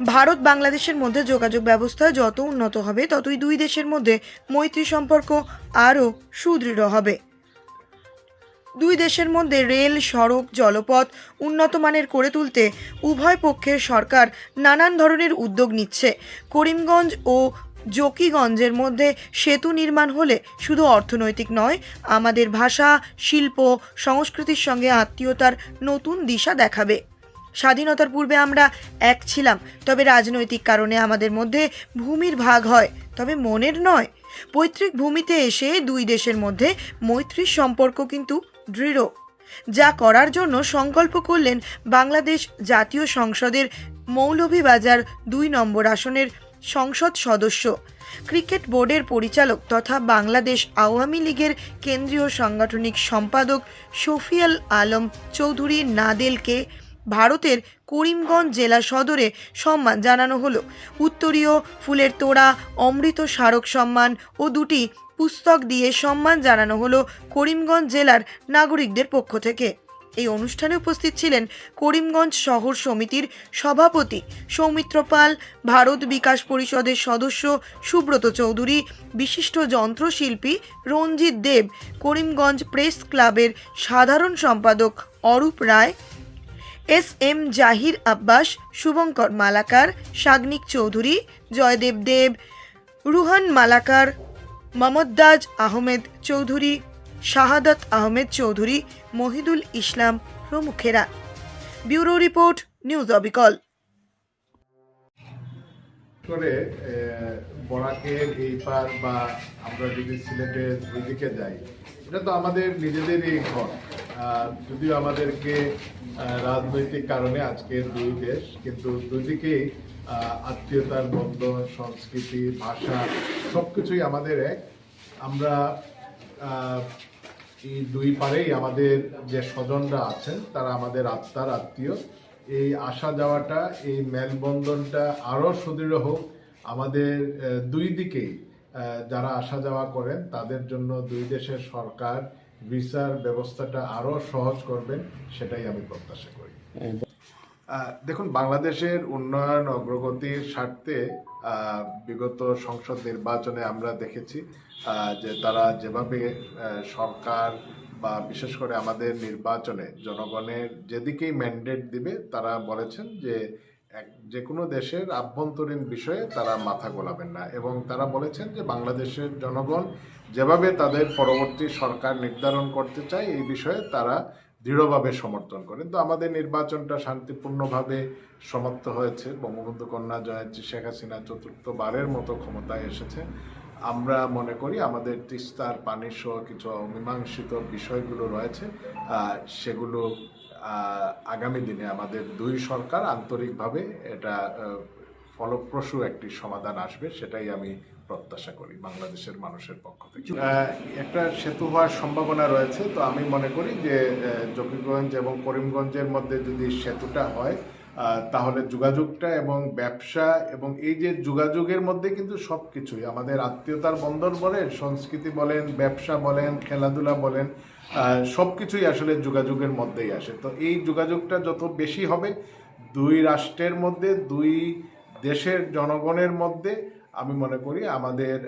ভারত বাংলাদেশের মধ্যে যোগাযোগ ব্যবস্থা যত উন্নত হবে, ততই দুই দেশের মধ্যে মৈত্রী সম্পর্ক আরও সুদৃঢ় হবে। দুই দেশের মধ্যে রেল, সড়ক, জলপথ উন্নত মানের করে তুলতে উভয় পক্ষের সরকার নানান ধরনের উদ্যোগ নিচ্ছে। করিমগঞ্জ ও জকিগঞ্জের মধ্যে সেতু নির্মাণ হলে শুধু অর্থনৈতিক নয়, আমাদের ভাষা, শিল্প, সংস্কৃতির সঙ্গে আত্মীয়তার নতুন দিশা দেখাবে। স্বাধীনতার পূর্বে আমরা এক ছিলাম, তবে রাজনৈতিক কারণে আমাদের মধ্যে ভূমির ভাগ হয়, তবে মনের নয়। পৈতৃক ভূমিতে এসে দুই দেশের মধ্যে মৈত্রীর সম্পর্ক কিন্তু দৃঢ়। যা করার জন্য সংকল্প করলেন বাংলাদেশ জাতীয় সংসদের মৌলভীবাজার দুই নম্বর আসনের সংসদ সদস্য, ক্রিকেট বোর্ডের পরিচালক তথা বাংলাদেশ আওয়ামী লীগের কেন্দ্রীয় সাংগঠনিক সম্পাদক শফিয়াল আলম চৌধুরী নাদেলকে ভারতের করিমগঞ্জ জেলা সদরে সম্মান জানানো হলো। উত্তরীয় ফুলের তোড়া, অমৃত স্মারক সম্মান ও দুটি পুস্তক দিয়ে সম্মান জানানো হলো করিমগঞ্জ জেলার নাগরিকদের পক্ষ থেকে। এই অনুষ্ঠানে উপস্থিত ছিলেন করিমগঞ্জ শহর সমিতির সভাপতি সৌমিত্র পাল, ভারত বিকাশ পরিষদের সদস্য সুব্রত চৌধুরী, বিশিষ্ট যন্ত্রশিল্পী রঞ্জিত দেব, করিমগঞ্জ প্রেস ক্লাবের সাধারণ সম্পাদক অরূপ রায় এস এম জাহির Abbas, Shubhankar Malakar, Sagnik Chowdhury, Joydev Deb, Ruhan Malakar, মমদ্দাজ Ahmed Chowdhury, Shahadat Ahmed Chowdhury, Mohidul Islam প্রমুখেরা। Bureau report, news Abikal. করে বরাকের এই পার বা আমরা যদি সিলেটের ওইদিকে যাই, এটা তো আমাদের নিজেদেরই ঘর। যদিও আমাদেরকে রাজনৈতিক কারণে আজকের দুই দেশ, কিন্তু দুদিকেই আত্মীয়তার বন্ধন, সংস্কৃতি, ভাষা, সবকিছুই আমাদের এক। আমরা এই দুই পারেই আমাদের যে স্বজনরা আছেন, তারা আমাদের আত্মার আত্মীয়। এই আসা যাওয়াটা, এই মেলবন্ধনটা আরও সুদৃঢ় হোক। আমাদের দুই দিকেই যারা আসা যাওয়া করেন, তাদের জন্য দুই দেশের সরকার ভিসার ব্যবস্থাটা আরও সহজ করবেন, সেটাই আমি প্রত্যাশা করি। দেখুন, বাংলাদেশের উন্নয়ন অগ্রগতির স্বার্থে বিগত সংসদ নির্বাচনে আমরা দেখেছি যে তারা যেভাবে সরকার বা বিশেষ করে আমাদের নির্বাচনে জনগণের যেদিকেই ম্যান্ডেট দিবে, তারা বলেছেন যে এক যে কোনো দেশের আভ্যন্তরীণ বিষয়ে তারা মাথা গোলাবেন না। এবং তারা বলেছেন যে বাংলাদেশের জনগণ যেভাবে তাদের পরবর্তী সরকার নির্ধারণ করতে চায়, এই বিষয়ে তারা দৃঢ়ভাবে সমর্থন করেন। তো আমাদের নির্বাচনটা শান্তিপূর্ণভাবে সমাপ্ত হয়েছে। বঙ্গবন্ধু কন্যা জয়ন্তী শেখ হাসিনা চতুর্থবারের মতো ক্ষমতায় এসেছে। আমরা মনে করি আমাদের তিস্তার পানি সহ কিছু অমীমাংসিত বিষয়গুলো রয়েছে সেগুলো আগামী দিনে আমাদের দুই সরকার আন্তরিকভাবে এটা ফলপ্রসূ একটি সমাধান আসবে, সেটাই আমি প্রত্যাশা করি বাংলাদেশের মানুষের পক্ষ থেকে। একটা সেতু হওয়ার সম্ভাবনা রয়েছে, তো আমি মনে করি যে জকিগঞ্জ এবং করিমগঞ্জের মধ্যে যদি সেতুটা হয় তাহলে যোগাযোগটা এবং ব্যবসা এবং এই যে যোগাযোগের মধ্যে কিন্তু সব কিছুই আমাদের আত্মীয়তার বন্ধন বলেন, সংস্কৃতি বলেন, ব্যবসা বলেন, খেলাধুলা বলেন সব কিছুই আসলে যোগাযোগের মধ্যেই আসে। তো এই যোগাযোগটা যত বেশি হবে, দুই রাষ্ট্রের মধ্যে, দুই দেশের জনগণের মধ্যে, আমি মনে করি আমাদের